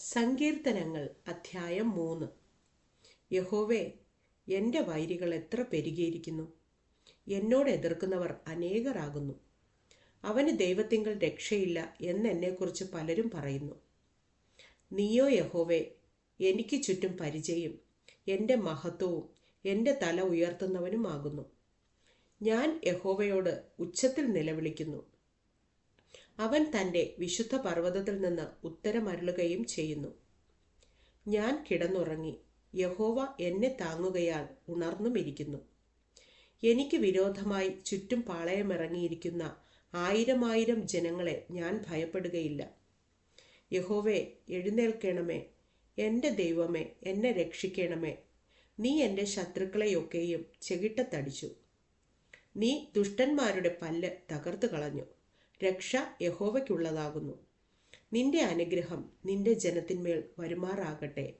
സങ്കീർത്തനങ്ങൾ അധ്യായം മൂന്ന്. യഹോവേ എന്റെ വൈരികൾ എത്ര പെരുകിയിരിക്കുന്നു. എന്നോട് എതിർക്കുന്നവർ അനേകരാകുന്നു. അവന് ദൈവത്തിങ്കൽ രക്ഷയില്ല എന്നെക്കുറിച്ച് പലരും പറയുന്നു. നീയോ യഹോവേ എനിക്ക് ചുറ്റും പരിചയം എന്റെ മഹത്വവും എന്റെ തല ഉയർത്തുന്നവനുമാകുന്നു. ഞാൻ യഹോവയോട് ഉച്ചത്തിൽ നിലവിളിക്കുന്നു. അവൻ തന്റെ വിശുദ്ധ പർവതത്തിൽ നിന്ന് ഉത്തരമരുളുകയും ചെയ്യുന്നു. ഞാൻ കിടന്നുറങ്ങി. യഹോവ എന്നെ താങ്ങുകയാൽ ഉണർന്നുമിരിക്കുന്നു. എനിക്ക് വിരോധമായി ചുറ്റും പാളയമിറങ്ങിയിരിക്കുന്ന ആയിരമായിരം ജനങ്ങളെ ഞാൻ ഭയപ്പെടുകയില്ല. യഹോവേ എഴുന്നേൽക്കണമേ. എന്റെ ദൈവമേ എന്നെ രക്ഷിക്കണമേ. നീ എന്റെ ശത്രുക്കളെയൊക്കെയും ചെകിട്ടത്തടിച്ചു. നീ ദുഷ്ടന്മാരുടെ പല്ല് തകർത്തു കളഞ്ഞു രക്ഷ യഹോവയ്ക്കുള്ളതാകുന്നു. നിന്റെ അനുഗ്രഹം നിന്റെ ജനത്തിന്മേൽ വരുമാറാകട്ടെ.